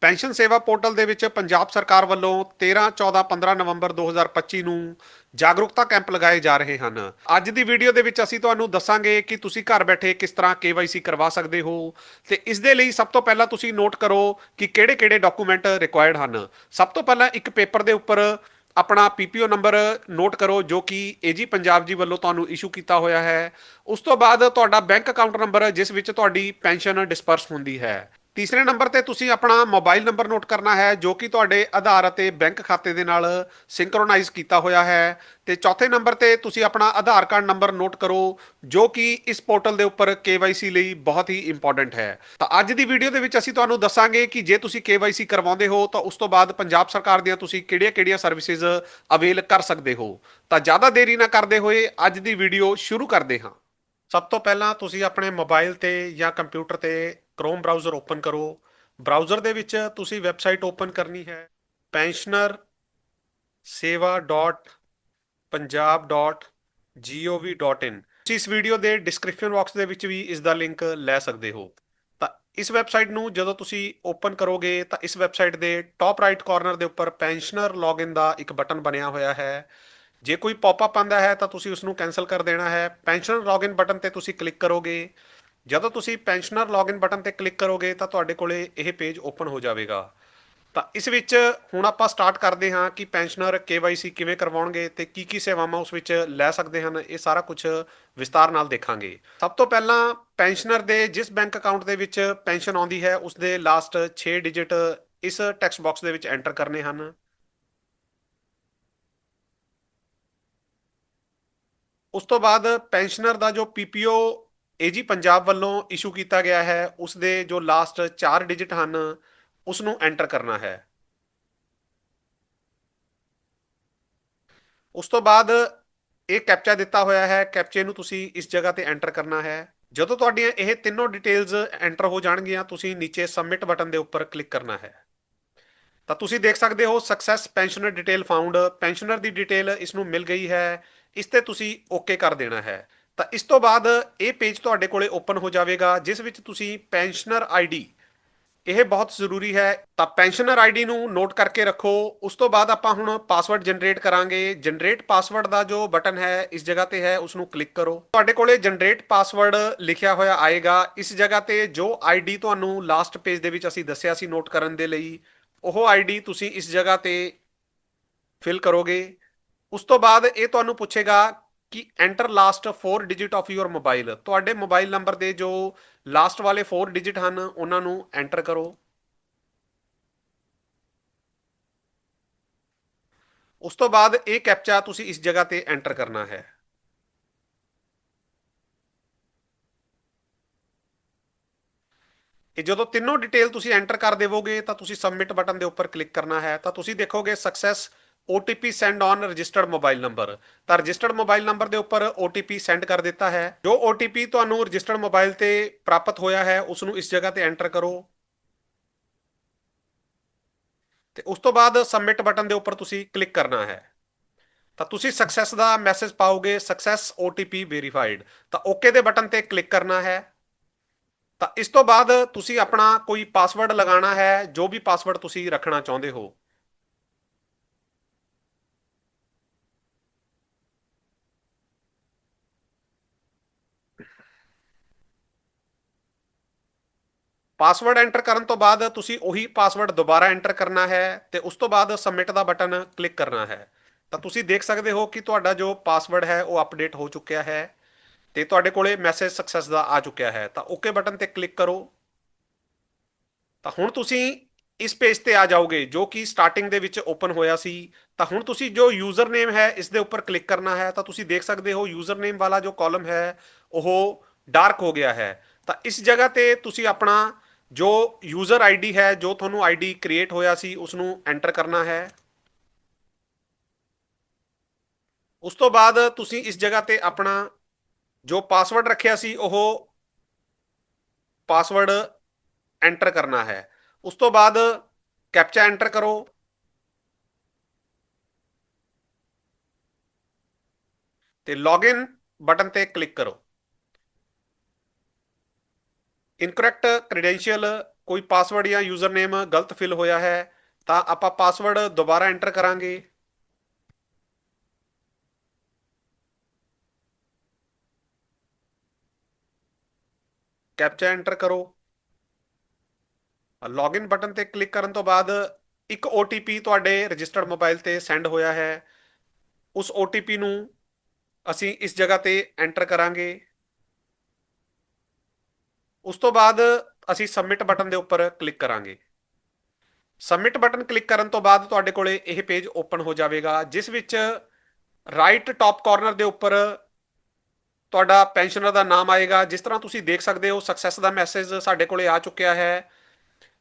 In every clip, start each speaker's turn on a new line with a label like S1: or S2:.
S1: Pension ਸੇਵਾ portal ਦੇ ਵਿੱਚ ਪੰਜਾਬ ਸਰਕਾਰ ਵੱਲੋਂ 13 14 15 ਨਵੰਬਰ 2025 ਨੂੰ ਜਾਗਰੂਕਤਾ ਕੈਂਪ ਲਗਾਏ ਜਾ ਰਹੇ ਹਨ। ਅੱਜ ਦੀ ਵੀਡੀਓ ਦੇ ਵਿੱਚ ਅਸੀਂ ਤੁਹਾਨੂੰ ਦੱਸਾਂਗੇ ਕਿ ਤੁਸੀਂ ਘਰ ਬੈਠੇ ਕਿਸ ਤਰ੍ਹਾਂ KYC ਕਰਵਾ ਸਕਦੇ ਹੋ ਤੇ ਇਸ ਦੇ ਲਈ ਸਭ ਤੋਂ ਪਹਿਲਾਂ ਤੁਸੀਂ ਨੋਟ ਕਰੋ ਕਿ ਕਿਹੜੇ-ਕਿਹੜੇ ਡਾਕੂਮੈਂਟ ਰਿਕੁਆਇਰਡ ਹਨ। ਸਭ ਤੋਂ ਪਹਿਲਾਂ ਇੱਕ ਪੇਪਰ ਦੇ ਉੱਪਰ ਆਪਣਾ ਪੀਪੀਓ ਨੰਬਰ ਨੋਟ ਕਰੋ ਜੋ ਕਿ ਏਜੀ ਪੰਜਾਬ ਜੀ ਵੱਲੋਂ ਤੁਹਾਨੂੰ ਇਸ਼ੂ ਕੀਤਾ ਹੋਇਆ ਹੈ। ਉਸ ਤੋਂ ਬਾਅਦ ਤੁਹਾਡਾ ਬੈਂਕ ਅਕਾਊਂਟ ਨੰਬਰ ਜਿਸ ਵਿੱਚ ਤੁਹਾਡੀ ਪੈਨਸ਼ਨ ਡਿਸਪਰਸ ਹੁੰਦੀ ਹੈ। ਤੀਸਰੇ ਨੰਬਰ ਤੇ ਤੁਸੀਂ ਆਪਣਾ ਮੋਬਾਈਲ ਨੰਬਰ ਨੋਟ ਕਰਨਾ ਹੈ, ਜੋ ਕਿ ਤੁਹਾਡੇ ਆਧਾਰ ਅਤੇ ਬੈਂਕ ਖਾਤੇ ਦੇ ਨਾਲ ਸਿੰਕਰੋਨਾਈਜ਼ ਕੀਤਾ ਹੋਇਆ ਹੈ। ਤੇ ਚੌਥੇ ਨੰਬਰ ਤੇ ਤੁਸੀਂ ਆਪਣਾ ਆਧਾਰ ਕਾਰਡ ਨੰਬਰ ਨੋਟ ਕਰੋ, ਜੋ ਕਿ ਇਸ ਪੋਰਟਲ ਦੇ ਉੱਪਰ KYC ਲਈ ਬਹੁਤ ਹੀ ਇੰਪੋਰਟੈਂਟ ਹੈ। ਤਾਂ ਅੱਜ ਦੀ ਵੀਡੀਓ ਦੇ ਵਿੱਚ ਅਸੀਂ ਤੁਹਾਨੂੰ ਦੱਸਾਂਗੇ ਕਿ ਜੇ ਤੁਸੀਂ KYC ਕਰਵਾਉਂਦੇ ਹੋ, ਤਾਂ ਉਸ ਤੋਂ ਬਾਅਦ ਪੰਜਾਬ ਸਰਕਾਰ ਦੀਆਂ ਤੁਸੀਂ ਕਿਹੜੀਆਂ-ਕਿਹੜੀਆਂ ਸਰਵਿਸਿਜ਼ ਅਵੇਲ ਕਰ ਸਕਦੇ ਹੋ। ਤਾਂ ਜ਼ਿਆਦਾ ਦੇਰੀ ਨਾ ਕਰਦੇ ਹੋਏ ਅੱਜ ਦੀ ਵੀਡੀਓ ਸ਼ੁਰੂ ਕਰਦੇ ਹਾਂ। ਸਭ ਤੋਂ ਪਹਿਲਾਂ ਤੁਸੀਂ ਆਪਣੇ ਮੋਬਾਈਲ ਤੇ ਜਾਂ ਕੰਪਿਊਟਰ ਤੇ Chrome ਬ੍ਰਾਊਜ਼ਰ ਓਪਨ ਕਰੋ। ਬ੍ਰਾਊਜ਼ਰ ਦੇ ਵਿੱਚ ਤੁਸੀਂ ਵੈਬਸਾਈਟ ਓਪਨ ਕਰਨੀ ਹੈ। Pensioner seva.punjab.gov.in ਤੁਸੀਂ ਇਸ ਵੀਡੀਓ ਦੇ ਡਿਸਕ੍ਰਿਪਸ਼ਨ ਬਾਕਸ ਦੇ ਵਿੱਚ ਵੀ ਇਸ ਦਾ ਲਿੰਕ ਲੈ ਸਕਦੇ ਹੋ। ਤਾਂ ਇਸ ਵੈਬਸਾਈਟ ਨੂੰ ਜਦੋਂ ਤੁਸੀਂ ਓਪਨ ਕਰੋਗੇ, ਤਾਂ ਇਸ ਵੈਬਸਾਈਟ ਦੇ ਟਾਪ ਰਾਈਟ ਕਾਰਨਰ ਦੇ ਉੱਪਰ ਪੈਨਸ਼ਨਰ ਲੌਗਇਨ ਦਾ ਇੱਕ ਬਟਨ ਬਣਿਆ ਹੋਇਆ ਹੈ। ਜੇ ਕੋਈ ਪੌਪਅਪ ਆਂਦਾ ਹੈ, ਤਾਂ ਤੁਸੀਂ ਉਸ ਨੂੰ ਕੈਨਸਲ ਕਰ ਦੇਣਾ ਹੈ। ਪੈਨਸ਼ਨਰ ਲੌਗਇਨ ਬਟਨ ਤੇ ਤੁਸੀਂ ਕਲਿੱਕ ਕਰੋਗੇ। ਜਦੋਂ ਤੁਸੀਂ ਪੈਨਸ਼ਨਰ ਲੌਗਇਨ ਬਟਨ ਤੇ ਕਲਿੱਕ ਕਰੋਗੇ ਤਾਂ ਤੁਹਾਡੇ ਕੋਲੇ ਇਹ ਪੇਜ ਓਪਨ ਹੋ ਜਾਵੇਗਾ। ਤਾਂ ਇਸ ਵਿੱਚ ਹੁਣ ਆਪਾਂ ਸਟਾਰਟ ਕਰਦੇ ਹਾਂ ਕਿ ਪੈਨਸ਼ਨਰ KYC ਕਿਵੇਂ ਕਰਵਾਉਣਗੇ ਤੇ ਕੀ ਕੀ ਸੇਵਾਵਾਂ ਉਸ ਵਿੱਚ ਲੈ ਸਕਦੇ ਹਨ, ਇਹ ਸਾਰਾ ਕੁਝ ਵਿਸਤਾਰ ਨਾਲ ਦੇਖਾਂਗੇ। ਸਭ ਤੋਂ ਪਹਿਲਾਂ ਪੈਨਸ਼ਨਰ ਦੇ ਜਿਸ ਬੈਂਕ ਅਕਾਊਂਟ ਦੇ ਵਿੱਚ ਪੈਨਸ਼ਨ ਆਉਂਦੀ ਹੈ, ਉਸ ਦੇ ਲਾਸਟ 6 ਡਿਜਿਟ ਇਸ ਟੈਕਸਟ ਬਾਕਸ ਦੇ ਵਿੱਚ ਐਂਟਰ ਕਰਨੇ ਹਨ। ਉਸ ਤੋਂ ਬਾਅਦ ਪੈਨਸ਼ਨਰ ਦਾ ਜੋ ਪੀਪੀਓ ਏਜੀ ਪੰਜਾਬ ਵੱਲੋਂ ਇਸ਼ੂ ਕੀਤਾ ਗਿਆ ਹੈ ਉਸ ਦੇ ਜੋ ਲਾਸਟ 4 ਡਿਜਿਟ ਹਨ ਉਸ ਨੂੰ ਐਂਟਰ ਕਰਨਾ ਹੈ। ਉਸ ਤੋਂ ਬਾਅਦ ਇਹ ਕੈਪਚਾ ਦਿੱਤਾ ਹੋਇਆ ਹੈ, ਕੈਪਚੇ ਨੂੰ ਤੁਸੀਂ ਇਸ ਜਗ੍ਹਾ ਤੇ ਐਂਟਰ ਕਰਨਾ ਹੈ। ਜਦੋਂ ਤੁਹਾਡੀਆਂ ਇਹ ਤਿੰਨੋਂ ਡਿਟੇਲਸ ਐਂਟਰ ਹੋ ਜਾਣਗੀਆਂ, ਤੁਸੀਂ ਨੀਚੇ ਸਬਮਿਟ ਬਟਨ ਦੇ ਉੱਪਰ ਕਲਿੱਕ ਕਰਨਾ ਹੈ। ਤਾਂ ਤੁਸੀਂ ਦੇਖ ਸਕਦੇ ਹੋ success pensioner detail found pensioner ਦੀ ਡਿਟੇਲ ਇਸ ਨੂੰ ਮਿਲ ਗਈ ਹੈ, ਇਸ ਤੇ ਤੁਸੀਂ ਓਕੇ ਕਰ ਦੇਣਾ ਹੈ। ਤਾਂ ਇਸ ਤੋਂ ਬਾਅਦ ਇਹ ਪੇਜ ਤੁਹਾਡੇ ਕੋਲੇ ਓਪਨ ਹੋ ਜਾਵੇਗਾ, ਜਿਸ ਵਿੱਚ ਤੁਸੀਂ ਪੈਨਸ਼ਨਰ ਆਈਡੀ ਇਹ ਬਹੁਤ ਜ਼ਰੂਰੀ ਹੈ। ਤਾਂ ਪੈਨਸ਼ਨਰ ਆਈਡੀ ਨੂੰ ਨੋਟ ਕਰਕੇ ਰੱਖੋ। ਉਸ ਤੋਂ ਬਾਅਦ ਆਪਾਂ ਹੁਣ ਪਾਸਵਰਡ ਜਨਰੇਟ ਕਰਾਂਗੇ। ਜਨਰੇਟ ਪਾਸਵਰਡ ਦਾ ਜੋ ਬਟਨ ਹੈ, ਇਸ ਜਗ੍ਹਾ ਤੇ ਹੈ ਉਸ ਨੂੰ ਕਲਿੱਕ ਕਰੋ। ਤੁਹਾਡੇ ਕੋਲੇ ਜਨਰੇਟ ਪਾਸਵਰਡ ਲਿਖਿਆ ਹੋਇਆ ਆਏਗਾ। ਇਸ ਜਗ੍ਹਾ ਤੇ ਜੋ ਆਈਡੀ ਤੁਹਾਨੂੰ ਲਾਸਟ ਪੇਜ ਦੇ ਵਿੱਚ ਅਸੀਂ ਦੱਸਿਆ ਸੀ ਨੋਟ ਕਰਨ ਦੇ ਲਈ, ਉਹ ਆਈਡੀ ਤੁਸੀਂ ਇਸ ਜਗ੍ਹਾ ਤੇ ਫਿਲ ਕਰੋਗੇ। ਉਸ ਤੋਂ ਬਾਅਦ ਇਹ ਤੁਹਾਨੂੰ ਪੁੱਛੇਗਾ ਕਿ enter last 4 digit of your mobile ਤੁਹਾਡੇ ਮੋਬਾਈਲ ਨੰਬਰ ਦੇ ਜੋ ਲਾਸਟ ਵਾਲੇ 4 ਡਿਜਿਟ ਹਨ, ਉਹਨਾਂ ਨੂੰ ਐਂਟਰ ਕਰੋ। ਉਸ ਤੋਂ ਬਾਅਦ ਇਹ ਕੈਪਚਾ ਤੁਸੀਂ ਇਸ ਜਗ੍ਹਾ ਤੇ ਐਂਟਰ ਕਰਨਾ ਹੈ। ਇਹ ਜਦੋਂ ਤਿੰਨੋਂ ਡਿਟੇਲ ਤੁਸੀਂ ਐਂਟਰ ਕਰ ਦੇਵੋਗੇ, ਤਾਂ ਤੁਸੀਂ ਸਬਮਿਟ ਬਟਨ ਦੇ ਉੱਪਰ ਕਲਿੱਕ ਕਰਨਾ ਹੈ। ਤਾਂ ਤੁਸੀਂ ਦੇਖੋਗੇ success OTP send on registered mobile number ਤਾਂ ਰਜਿਸਟਰਡ ਮੋਬਾਈਲ ਨੰਬਰ ਦੇ ਉੱਪਰ OTP ਸੈਂਡ ਕਰ ਦਿੱਤਾ ਹੈ। ਜੋ OTP ਤੁਹਾਨੂੰ ਰਜਿਸਟਰਡ ਮੋਬਾਈਲ ਤੇ ਪ੍ਰਾਪਤ ਹੋਇਆ ਹੈ ਉਸ ਨੂੰ ਇਸ ਜਗ੍ਹਾ ਤੇ ਐਂਟਰ ਕਰੋ। ਤੇ ਉਸ ਤੋਂ ਬਾਅਦ ਸਬਮਿਟ ਬਟਨ ਦੇ ਉੱਪਰ ਤੁਸੀਂ ਕਲਿੱਕ ਕਰਨਾ ਹੈ। ਤਾਂ ਤੁਸੀਂ ਸਕਸੈਸ ਦਾ ਮੈਸੇਜ ਪਾਓਗੇ ਸਕਸੈਸ OTP ਵੈਰੀਫਾਈਡ ਤਾਂ ਓਕੇ ਦੇ ਬਟਨ ਤੇ ਕਲਿੱਕ ਕਰਨਾ ਹੈ। ਤਾਂ ਇਸ ਤੋਂ ਬਾਅਦ ਤੁਸੀਂ ਆਪਣਾ ਕੋਈ ਪਾਸਵਰਡ ਲਗਾਉਣਾ ਹੈ, ਜੋ ਵੀ ਪਾਸਵਰਡ ਤੁਸੀਂ ਰੱਖਣਾ ਚਾਹੁੰਦੇ ਹੋ। ਪਾਸਵਰਡ ਐਂਟਰ ਕਰਨ ਤੋਂ ਬਾਅਦ ਤੁਸੀਂ ਉਹੀ ਪਾਸਵਰਡ ਦੁਬਾਰਾ ਐਂਟਰ ਕਰਨਾ ਹੈ ਤੇ ਉਸ ਤੋਂ ਬਾਅਦ ਸਬਮਿਟ ਦਾ ਬਟਨ ਕਲਿੱਕ ਕਰਨਾ ਹੈ। ਤਾਂ ਤੁਸੀਂ ਦੇਖ ਸਕਦੇ ਹੋ ਕਿ ਤੁਹਾਡਾ ਜੋ ਪਾਸਵਰਡ ਹੈ ਉਹ ਅਪਡੇਟ ਹੋ ਚੁੱਕਿਆ ਹੈ ਤੇ ਤੁਹਾਡੇ ਕੋਲੇ ਮੈਸੇਜ ਸਕਸੈਸ ਦਾ ਆ ਚੁੱਕਿਆ ਹੈ। ਤਾਂ ਓਕੇ ਬਟਨ ਤੇ ਕਲਿੱਕ ਕਰੋ। ਤਾਂ ਹੁਣ ਤੁਸੀਂ ਇਸ ਪੇਜ ਤੇ ਆ ਜਾਓਗੇ ਜੋ ਕਿ ਸਟਾਰਟਿੰਗ ਦੇ ਵਿੱਚ ਓਪਨ ਹੋਇਆ ਸੀ। ਤਾਂ ਹੁਣ ਤੁਸੀਂ ਜੋ ਯੂਜ਼ਰ ਨੇਮ ਹੈ ਇਸ ਦੇ ਉੱਪਰ ਕਲਿੱਕ ਕਰਨਾ ਹੈ। ਤਾਂ ਤੁਸੀਂ ਦੇਖ ਸਕਦੇ ਹੋ ਯੂਜ਼ਰ ਨੇਮ ਵਾਲਾ ਜੋ ਕਾਲਮ ਹੈ ਉਹ ਡਾਰਕ ਹੋ ਗਿਆ ਹੈ। ਤਾਂ ਇਸ ਜਗ੍ਹਾ ਤੇ ਤੁਸੀਂ ਆਪਣਾ ਜੋ ਯੂਜ਼ਰ ਆਈਡੀ ਹੈ, ਜੋ ਤੁਹਾਨੂੰ ਆਈਡੀ ਕ੍ਰੀਏਟ ਹੋਇਆ ਸੀ ਉਸ ਨੂੰ ਐਂਟਰ ਕਰਨਾ ਹੈ। ਉਸ ਤੋਂ ਬਾਅਦ ਤੁਸੀਂ ਇਸ ਜਗ੍ਹਾ ਤੇ ਆਪਣਾ ਜੋ ਪਾਸਵਰਡ ਰੱਖਿਆ ਸੀ, ਉਹ ਪਾਸਵਰਡ ਐਂਟਰ ਕਰਨਾ ਹੈ। ਉਸ ਤੋਂ ਬਾਅਦ ਕੈਪਚਾ ਐਂਟਰ ਕਰੋ। ਤੇ ਲੌਗਇਨ ਬਟਨ ਤੇ ਕਲਿੱਕ ਕਰੋ। ਇਨਕਰੈਕਟ ਕ੍ਰੈਡੈਂਸ਼ੀਅਲ ਕੋਈ ਪਾਸਵਰਡ ਜਾਂ ਯੂਜ਼ਰਨੇਮ ਗਲਤ ਫਿਲ ਹੋਇਆ ਹੈ, ਤਾਂ ਆਪਾਂ ਪਾਸਵਰਡ ਦੁਬਾਰਾ ਐਂਟਰ ਕਰਾਂਗੇ। ਕੈਪਚਾ ਐਂਟਰ ਕਰੋ। ਲੌਗਇਨ ਬਟਨ ਤੇ ਕਲਿੱਕ ਕਰਨ ਤੋਂ ਬਾਅਦ ਇੱਕ OTP ਤੁਹਾਡੇ ਰਜਿਸਟਰਡ ਮੋਬਾਈਲ ਤੇ ਸੈਂਡ ਹੋਇਆ ਹੈ। ਉਸ OTP ਨੂੰ ਅਸੀਂ ਇਸ ਜਗ੍ਹਾ ਤੇ ਐਂਟਰ ਕਰਾਂਗੇ। ਉਸ ਤੋਂ ਬਾਅਦ ਅਸੀਂ ਸਬਮਿਟ ਬਟਨ ਦੇ ਉੱਪਰ ਕਲਿੱਕ ਕਰਾਂਗੇ। ਸਬਮਿਟ ਬਟਨ ਕਲਿੱਕ ਕਰਨ ਤੋਂ ਬਾਅਦ ਤੁਹਾਡੇ ਕੋਲੇ ਇਹ ਪੇਜ ਓਪਨ ਹੋ ਜਾਵੇਗਾ, ਜਿਸ ਵਿੱਚ ਰਾਈਟ ਟਾਪ ਕਾਰਨਰ ਦੇ ਉੱਪਰ ਤੁਹਾਡਾ ਪੈਨਸ਼ਨਰ ਦਾ ਨਾਮ ਆਏਗਾ। ਜਿਸ ਤਰ੍ਹਾਂ ਤੁਸੀਂ ਦੇਖ ਸਕਦੇ ਹੋ ਸਕਸੈਸ ਦਾ ਮੈਸੇਜ ਸਾਡੇ ਕੋਲੇ ਆ ਚੁੱਕਿਆ ਹੈ।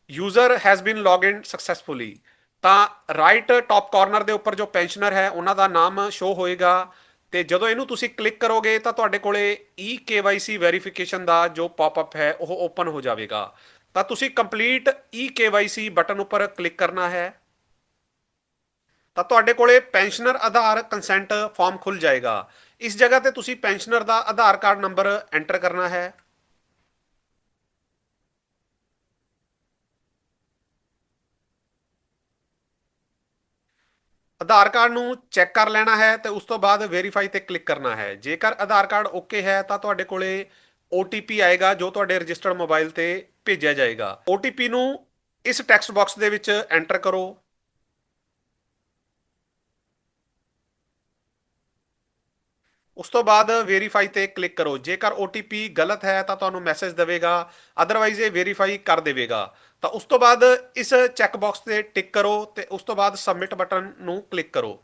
S1: User has been login successfully ਤਾਂ ਰਾਈਟ ਟਾਪ ਕਾਰਨਰ ਦੇ ਉੱਪਰ ਜੋ ਪੈਨਸ਼ਨਰ ਹੈ, ਉਹਨਾਂ ਦਾ ਨਾਮ ਸ਼ੋ ਹੋਏਗਾ। ਤੇ ਜਦੋਂ ਇਹਨੂੰ ਤੁਸੀਂ ਕਲਿੱਕ ਕਰੋਗੇ ਤਾਂ ਤੁਹਾਡੇ ਕੋਲੇ ਈ KYC ਵੈਰੀਫਿਕੇਸ਼ਨ ਦਾ ਜੋ ਪੌਪਅਪ ਹੈ, ਉਹ ਓਪਨ ਹੋ ਜਾਵੇਗਾ। ਤਾਂ ਤੁਸੀਂ ਕੰਪਲੀਟ ਈ KYC ਬਟਨ ਉੱਪਰ ਕਲਿੱਕ ਕਰਨਾ ਹੈ। ਤਾਂ ਤੁਹਾਡੇ ਕੋਲੇ ਪੈਨਸ਼ਨਰ ਆਧਾਰ ਕੰਸੈਂਟ ਫਾਰਮ ਖੁੱਲ ਜਾਏਗਾ। ਇਸ ਜਗ੍ਹਾ ਤੇ ਤੁਸੀਂ ਪੈਨਸ਼ਨਰ ਦਾ ਆਧਾਰ ਕਾਰਡ ਨੰਬਰ ਐਂਟਰ ਕਰਨਾ ਹੈ। ਆਧਾਰ ਕਾਰਡ ਨੂੰ ਚੈੱਕ ਕਰ ਲੈਣਾ ਹੈ ਤੇ ਉਸ ਤੋਂ ਬਾਅਦ ਵੈਰੀਫਾਈ ਤੇ ਕਲਿੱਕ ਕਰਨਾ ਹੈ। ਜੇਕਰ ਆਧਾਰ ਕਾਰਡ ਓਕੇ ਹੈ ਤਾਂ ਤੁਹਾਡੇ ਕੋਲੇ OTP ਆਏਗਾ, ਜੋ ਤੁਹਾਡੇ ਰਜਿਸਟਰਡ ਮੋਬਾਈਲ ਤੇ ਭੇਜਿਆ ਜਾਏਗਾ। OTP ਨੂੰ ਇਸ ਟੈਕਸਟ ਬਾਕਸ ਦੇ ਵਿੱਚ ਐਂਟਰ ਕਰੋ। ਉਸ ਤੋਂ ਬਾਅਦ ਵੈਰੀਫਾਈ ਤੇ ਕਲਿੱਕ ਕਰੋ। ਜੇਕਰ OTP ਗਲਤ ਹੈ, ਤਾਂ ਤੁਹਾਨੂੰ ਮੈਸੇਜ ਦੇਵੇਗਾ। ਅਦਰਵਾਈਜ਼ ਇਹ ਵੈਰੀਫਾਈ ਕਰ ਦੇਵੇਗਾ। ਤਾਂ ਉਸ ਤੋਂ ਬਾਅਦ ਇਸ ਚੈੱਕ ਬਾਕਸ ਤੇ ਟਿਕ ਕਰੋ ਤੇ ਉਸ ਤੋਂ ਬਾਅਦ ਸਬਮਿਟ ਬਟਨ ਨੂੰ ਕਲਿੱਕ ਕਰੋ।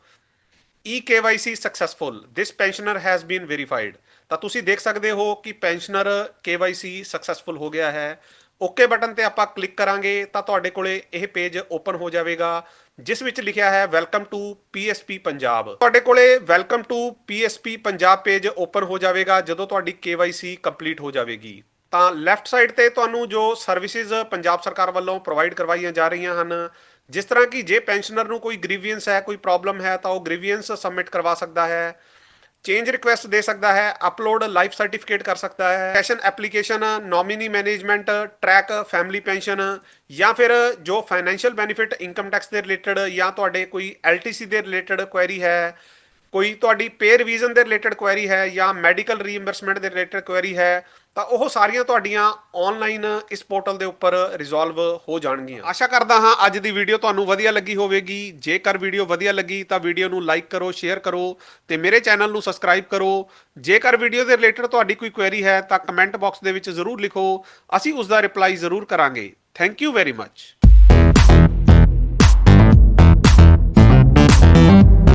S1: E KYC successful this pensioner has been verified ਤਾਂ ਤੁਸੀਂ ਦੇਖ ਸਕਦੇ ਹੋ ਕਿ ਪੈਨਸ਼ਨਰ KYC ਸਕਸੈਸਫੁਲ ਹੋ ਗਿਆ ਹੈ। ਓਕੇ ਬਟਨ ਤੇ ਆਪਾਂ ਕਲਿੱਕ ਕਰਾਂਗੇ, ਤਾਂ ਤੁਹਾਡੇ ਕੋਲੇ ਇਹ ਪੇਜ ਓਪਨ ਹੋ ਜਾਵੇਗਾ। ਜਿਸ ਵਿੱਚ ਲਿਖਿਆ ਹੈ ਵੈਲਕਮ ਟੂ PSP ਪੰਜਾਬ ਤੁਹਾਡੇ ਕੋਲੇ welcome to PSP Punjab page open ਹੋ ਜਾਵੇਗਾ, ਜਦੋਂ ਤੁਹਾਡੀ KYC ਕੰਪਲੀਟ ਹੋ ਜਾਵੇਗੀ। ਤਾਂ ਲੈਫਟ ਸਾਈਡ ਤੇ ਤੁਹਾਨੂੰ ਜੋ ਸਰਵਿਸਿਜ਼ ਪੰਜਾਬ ਸਰਕਾਰ ਵੱਲੋਂ ਪ੍ਰੋਵਾਈਡ ਕਰਵਾਈਆਂ ਜਾ ਰਹੀਆਂ ਹਨ, ਜਿਸ ਤਰ੍ਹਾਂ ਕਿ ਜੇ ਪੈਨਸ਼ਨਰ ਨੂੰ ਕੋਈ ਗ੍ਰੀਵੀਅੰਸ ਹੈ, ਕੋਈ ਪ੍ਰੋਬਲਮ ਹੈ, ਤਾਂ ਉਹ ਗ੍ਰੀਵੀਅੰਸ ਸਬਮਿਟ ਕਰਵਾ ਸਕਦਾ ਹੈ। ਚੇਂਜ ਰਿਕੁਐਸਟ ਦੇ ਸਕਦਾ ਹੈ ਅਪਲੋਡ ਲਾਈਫ ਸਰਟੀਫਿਕੇਟ ਕਰ ਸਕਦਾ ਹੈ pension application nominee management track family pension ਜਾਂ ਫਿਰ ਜੋ ਫਾਈਨੈਂਸ਼ੀਅਲ ਬੈਨੀਫਿਟ ਇਨਕਮ ਟੈਕਸ ਦੇ ਰਿਲੇਟਡ ਜਾਂ ਤੁਹਾਡੇ ਕੋਈ LTC ਦੇ ਰਿਲੇਟਡ ਕੁਐਰੀ ਹੈ, ਕੋਈ ਤੁਹਾਡੀ ਪੇ ਰਿਵੀਜ਼ਨ ਦੇ ਰਿਲੇਟਡ ਕੁਐਰੀ ਹੈ ਜਾਂ ਮੈਡੀਕਲ ਰੀਇੰਬਰਸਮੈਂਟ ਦੇ ਰਿਲੇਟਡ ਕੁਐਰੀ ਹੈ ਤਾਂ ਉਹ ਸਾਰੀਆਂ ਤੁਹਾਡੀਆਂ ਆਨਲਾਈਨ ਇਸ ਪੋਰਟਲ ਦੇ ਉੱਪਰ ਰਿਜ਼ੋਲਵ ਹੋ ਜਾਣਗੀਆਂ। ਆਸ਼ਾ ਕਰਦਾ ਹਾਂ ਅੱਜ ਦੀ ਵੀਡੀਓ ਤੁਹਾਨੂੰ ਵਧੀਆ ਲੱਗੀ ਹੋਵੇਗੀ। ਜੇਕਰ ਵੀਡੀਓ ਵਧੀਆ ਲੱਗੀ ਤਾਂ ਵੀਡੀਓ ਨੂੰ ਲਾਈਕ ਕਰੋ ਸ਼ੇਅਰ ਕਰੋ ਤੇ ਮੇਰੇ ਚੈਨਲ ਨੂੰ ਸਬਸਕ੍ਰਾਈਬ ਕਰੋ। ਜੇਕਰ ਵੀਡੀਓ ਦੇ ਰਿਲੇਟਡ ਤੁਹਾਡੀ ਕੋਈ ਕੁਐਰੀ ਹੈ ਤਾਂ ਕਮੈਂਟ ਬਾਕਸ ਦੇ ਵਿੱਚ ਜ਼ਰੂਰ ਲਿਖੋ। ਅਸੀਂ ਉਸ ਦਾ ਰਿਪਲਾਈ ਜ਼ਰੂਰ ਕਰਾਂਗੇ। Thank you very much